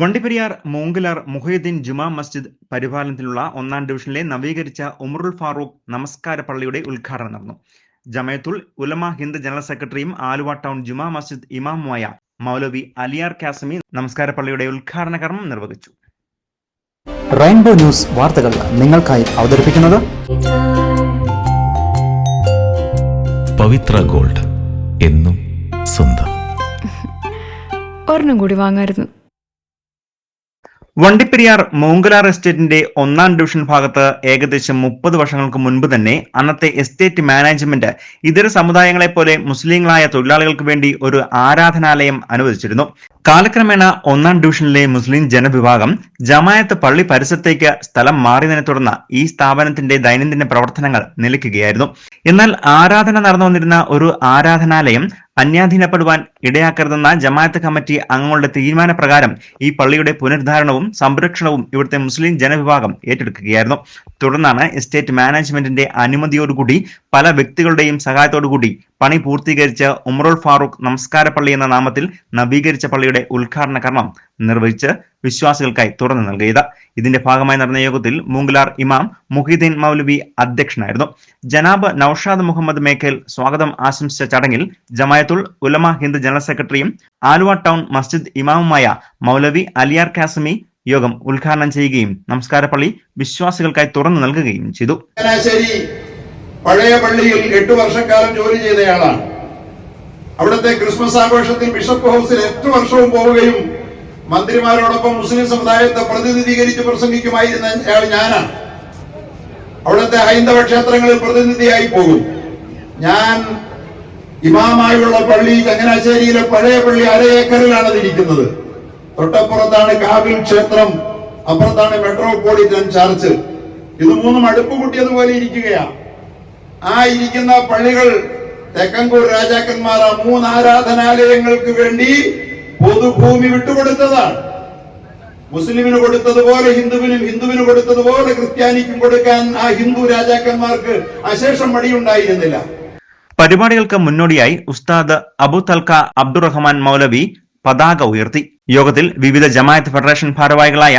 വണ്ടിപ്പെരിയാർ മൂങ്കിലാർ മുഹയുദ്ദീൻ ജുമാ മസ്ജിദ് പരിപാലനത്തിലുള്ള ഒന്നാം ഡിവിഷനിലെ നവീകരിച്ച ഉമറുൽ ഫാറൂഖ് നമസ്കാര പള്ളിയുടെ ഉദ്ഘാടനം നടന്നു. ജമയത്തുൽ ഉലമ ഹിന്ദ് ജനറൽ സെക്രട്ടറിയും ആലുവ ടൗൺ ജുമാ മസ്ജിദ് ഇമാമുമായ മൗലവി അലിയാർ കാസമി നമസ്കാര പള്ളിയുടെ ഉദ്ഘാടന കർമ്മം നിർവഹിച്ചു. റെയിൻബോ ന്യൂസ് വാർത്തകൾ നിങ്ങൾക്കായി അവതരിപ്പിക്കുന്നത് പവിത്ര ഗോൾഡ് എന്നും സ്വന്തം. ഒരെണ്ണം കൂടി വാങ്ങായിരുന്നു. വണ്ടിപ്പെരിയാർ മോങ്കലാർ എസ്റ്റേറ്റിന്റെ ഒന്നാം ഡിവിഷൻ ഭാഗത്ത് ഏകദേശം മുപ്പത് വർഷങ്ങൾക്ക് മുൻപ് തന്നെ അന്നത്തെ എസ്റ്റേറ്റ് മാനേജ്മെന്റ് ഇതര സമുദായങ്ങളെ പോലെ മുസ്ലിങ്ങളായ തൊഴിലാളികൾക്ക് വേണ്ടി ഒരു ആരാധനാലയം അനുവദിച്ചിരുന്നു. കാലക്രമേണ ഒന്നാം ഡിവിഷനിലെ മുസ്ലിം ജനവിഭാഗം ജമായത്ത് പള്ളി പരിസരത്തേക്ക് സ്ഥലം മാറിയതിനെ തുടർന്ന് ഈ സ്ഥാപനത്തിന്റെ ദൈനംദിന പ്രവർത്തനങ്ങൾ നിലയ്ക്കുകയായിരുന്നു. എന്നാൽ ആരാധന നടന്നു വന്നിരുന്ന ഒരു ആരാധനാലയം അന്യാധീനപ്പെടുവാൻ ഇടയാക്കരുതെന്ന ജമാഅത്ത് കമ്മിറ്റി അംഗങ്ങളുടെ തീരുമാനപ്രകാരം ഈ പള്ളിയുടെ പുനരുദ്ധാരണവും സംരക്ഷണവും ഇവിടുത്തെ മുസ്ലിം ജനവിഭാഗം ഏറ്റെടുക്കുകയായിരുന്നു. തുടർന്നാണ് എസ്റ്റേറ്റ് മാനേജ്മെന്റിന്റെ അനുമതിയോടുകൂടി പല വ്യക്തികളുടെയും സഹായത്തോടുകൂടി പണി പൂർത്തീകരിച്ച് ഉമറുൽ ഫാറൂഖ് നമസ്കാര പള്ളി എന്ന നാമത്തിൽ നവീകരിച്ച പള്ളിയുടെ ഉദ്ഘാടന കർമ്മം നിർവഹിച്ച് വിശ്വാസികൾക്കായി തുറന്നു നൽകിയത്. ഇതിന്റെ ഭാഗമായി നടന്ന യോഗത്തിൽ മൂങ്കിലാർ ഇമാം മുഹീദ്ദീൻ മൗലവി അധ്യക്ഷനായിരുന്നു. ജനാബ് നൌഷാദ് മുഹമ്മദ് മേഖൽ സ്വാഗതം ആശംസിച്ച ചടങ്ങിൽ ജമായത്തുൽ ഉലമ ഹിന്ദ് ജനറൽ സെക്രട്ടറിയും ആലുവ ടൗൺ മസ്ജിദ് ഇമാമുമായ മൗലവി അലിയാർ കാസമി യോഗം ഉദ്ഘാടനം ചെയ്യുകയും നമസ്കാര പള്ളി വിശ്വാസികൾക്കായി തുറന്നു നൽകുകയും ചെയ്തു. പഴയ പള്ളിയിൽ എട്ടു വർഷക്കാലം ജോലി ചെയ്തയാളാണ്. അവിടുത്തെ ക്രിസ്മസ് ആഘോഷത്തിൽ ബിഷപ്പ് ഹൗസിൽ എട്ട് വർഷവും പോവുകയും മന്ത്രിമാരോടൊപ്പം മുസ്ലിം സമുദായത്തെ പ്രതിനിധീകരിച്ച് പ്രസംഗിക്കുമായിരുന്ന അയാൾ ഞാനാണ്. അവിടുത്തെ ഹൈന്ദവ ക്ഷേത്രങ്ങളിൽ പ്രതിനിധിയായി പോകും. ഞാൻ ഇമാമായുള്ള പള്ളി ചങ്ങനാശ്ശേരിയിലെ പഴയ പള്ളി അര ഏക്കറിലാണ് അതിരിക്കുന്നത്. തൊട്ടപ്പുറത്താണ് കാവിൽ ക്ഷേത്രം അപ്പുറത്താണ് മെട്രോപോളിറ്റൻ ചർച്ച്. ഇത് മൂന്നും അടുപ്പ് കൂട്ടിയതുപോലെ ഇരിക്കുകയാണ്. ആ ഇരിക്കുന്ന പള്ളികൾ തെക്കൻകൂർ രാജാക്കന്മാർ ആ മൂന്ന് ആരാധനാലയങ്ങൾക്ക് വേണ്ടി പൊതുഭൂമി വിട്ടുകൊടുത്തതാണ്. മുസ്ലിമിന് കൊടുത്തതുപോലെ ഹിന്ദുവിനും ഹിന്ദുവിന് കൊടുത്തതുപോലെ ക്രിസ്ത്യാനിക്കും കൊടുക്കാൻ ആ ഹിന്ദു രാജാക്കന്മാർക്ക് അശേഷം മടിയുണ്ടായിരുന്നില്ല. പരിപാടികൾക്ക് മുന്നോടിയായി ഉസ്താദ് അബു തൽക്ക അബ്ദുറഹ്മാൻ മൗലവി പതാക ഉയർത്തി. യോഗത്തിൽ വിവിധ ജമായത്ത് ഫെഡറേഷൻ ഭാരവാഹികളായ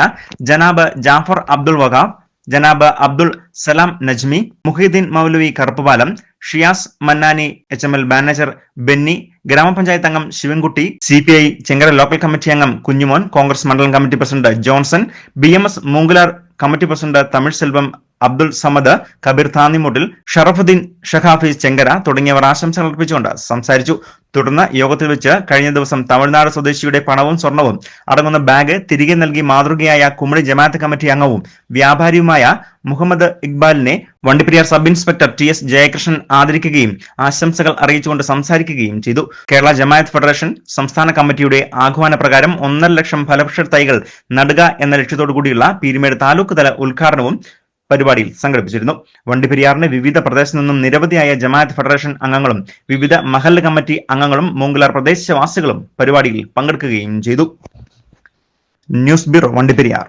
ജനാബ് Jafar Abdul Wahab Janab Abdul Salam Najmi Muhiyuddin Moulavi Karuppupalam Shiyas Mannani H M L manager Benny ഗ്രാമപഞ്ചായത്ത് അംഗം Sivankutty C P I Chenkara local committee അംഗം കുഞ്ഞുമോൻ കോൺഗ്രസ് മണ്ഡലം committee president Johnson B M S Moonkular committee president Tamil Selvam Abdul Samad Kabeer Thannimuttil Sharafuddin ഷഹാഫീസ് Chenkara തുടങ്ങിയവർ ആശംസകൾ അർപ്പിച്ചുകൊണ്ട് സംസാരിച്ചു. തുടർന്ന് യോഗത്തിൽ വെച്ച് കഴിഞ്ഞ ദിവസം തമിഴ്നാട് സ്വദേശിയുടെ പണവും സ്വർണവും അടങ്ങുന്ന ബാഗ് തിരികെ നൽകി മാതൃകയായ കുമളി ജമാഅത്ത് കമ്മിറ്റി അംഗവും വ്യാപാരിയുമായ Muhammad ഇക്ബാലിനെ Vandiperiyar sub inspector T S Jayakrishnan ആദരിക്കുകയും ആശംസകൾ അറിയിച്ചുകൊണ്ട് സംസാരിക്കുകയും ചെയ്തു. കേരള ജമാഅത്ത് ഫെഡറേഷൻ സംസ്ഥാന കമ്മിറ്റിയുടെ ആഹ്വാന പ്രകാരം ഒന്നര ലക്ഷം ഫലവൃക്ഷ തൈകൾ നടുക എന്ന ലക്ഷ്യത്തോടു കൂടിയുള്ള പീരുമേട് താലൂക്ക് തല ഉദ്ഘാടനവും പരിപാടിയിൽ സംഘടിപ്പിച്ചിരുന്നു. വണ്ടിപ്പെരിയാറിന് വിവിധ പ്രദേശത്തു നിന്നും നിരവധിയായ ജമാഅത്ത് ഫെഡറേഷൻ അംഗങ്ങളും വിവിധ മഹല്ല് കമ്മിറ്റി അംഗങ്ങളും മൂങ്കുലാർ പ്രദേശവാസികളും പരിപാടിയിൽ പങ്കെടുക്കുകയും ചെയ്തു. News bureau Vandiperiyar.